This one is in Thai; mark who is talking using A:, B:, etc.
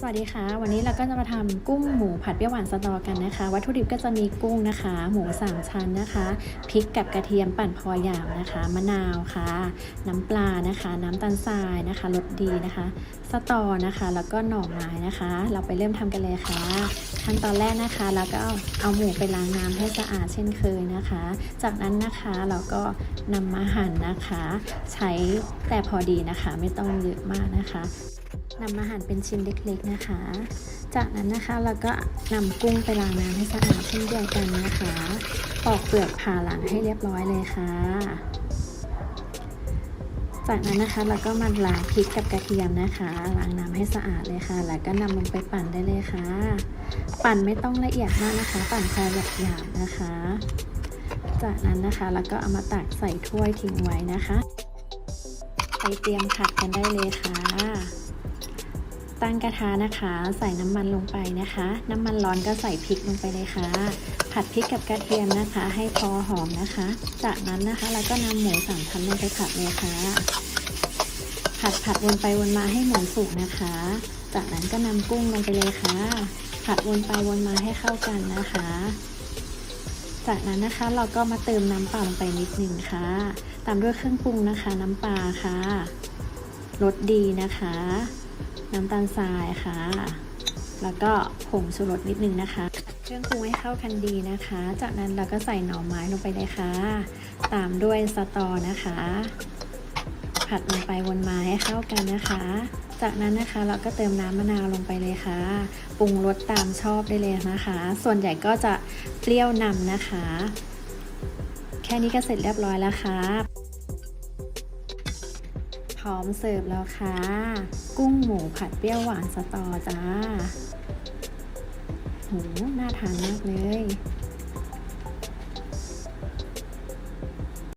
A: สวัสดีค่ะ วันนี้เราก็จะมาทำกุ้งหมูผัดเปรี้ยวหวานสตอกันนะคะ วัตถุดิบก็จะมีกุ้งนะคะ หมูสามชั้นนะคะพริกกับกระเทียมปั่นพอหยาบนะคะ มะนาวค่ะ น้ำปลานะคะ น้ำตาลทรายนะคะรสดีนะคะ สตอนะคะ แล้วก็หน่อไม้นะคะ เราไปเริ่มทำกันเลยค่ะ ขั้นตอนแรกนะคะเราก็เอาเอาหมูไปล้างน้ำให้สะอาดเช่นเคยนะคะ จากนั้นนะคะเราก็นำมาหั่นนะคะ ใช้แต่พอดีนะคะ ไม่ต้องเยอะมากนะคะ นำมาหั่นเป็นชิ้นเล็กๆนะคะ จากนั้นนะคะเราก็นำกุ้งไปล้างน้ำให้สะอาดเช่นเดียวกันนะคะ ปอกเปลือกผ่าหลังให้เรียบร้อยเลยค่ะ จากนั้นนะคะเราก็มาล้างพริกกับกระเทียมนะคะล้างน้ำให้สะอาดเลยค่ะ แล้วก็นำลงไปปั่นได้เลยค่ะ ปั่นไม่ต้องละเอียดมากนะคะ ปั่นแค่หยาบๆนะคะ จากนั้นนะคะเราก็เอามาตักใส่ถ้วยทิ้งไว้นะคะ ไปเตรียมผัดกันได้เลยค่ะ ตั้งกระทะนะคะ ใส่น้ำมันลงไปนะคะ น้ำมันร้อนก็ใส่พริกลงไปเลยค่ะ ผัดพริกกับกระเทียมนะคะ ให้พอหอมนะคะ จากนั้นนะคะเราก็นำหมูสามชั้นลงไปผัดเลยค่ะ ผัดผัดวนไปวนมาให้หมูสุกนะคะ จากนั้นก็นำกุ้งลงไปเลยค่ะ ผัดวนไปวนมาให้เข้ากันนะคะ จากนั้นนะคะเราก็มาเติมน้ำเปล่าลงไปนิดนึงค่ะ ตามด้วยเครื่องปรุงนะคะ น้ำปลาค่ะรสดีนะคะ น้ำตาลทรายค่ะ แล้วก็ผงชูรสนิดนึงนะคะ เครื่องปรุงให้เข้ากันดีนะคะ จากนั้นเราก็ใส่หน่อไม้ลงไปเลยค่ะ ตามด้วยสตอนะคะ ผัดลงไปวนมาให้เข้ากันนะคะ จากนั้นนะคะเราก็เติมน้ำมะนาวลงไปเลยค่ะ ปรุงรสตามชอบได้เลยนะคะ ส่วนใหญ่ก็จะเปรี้ยวนำนะคะ แค่นี้ก็เสร็จเรียบร้อยแล้วค่ะ พร้อมเสิร์ฟแล้วค่ะ กุ้งหมูผัดเปรี้ยวหวานสตอจ้าโหน่าทานมากเลย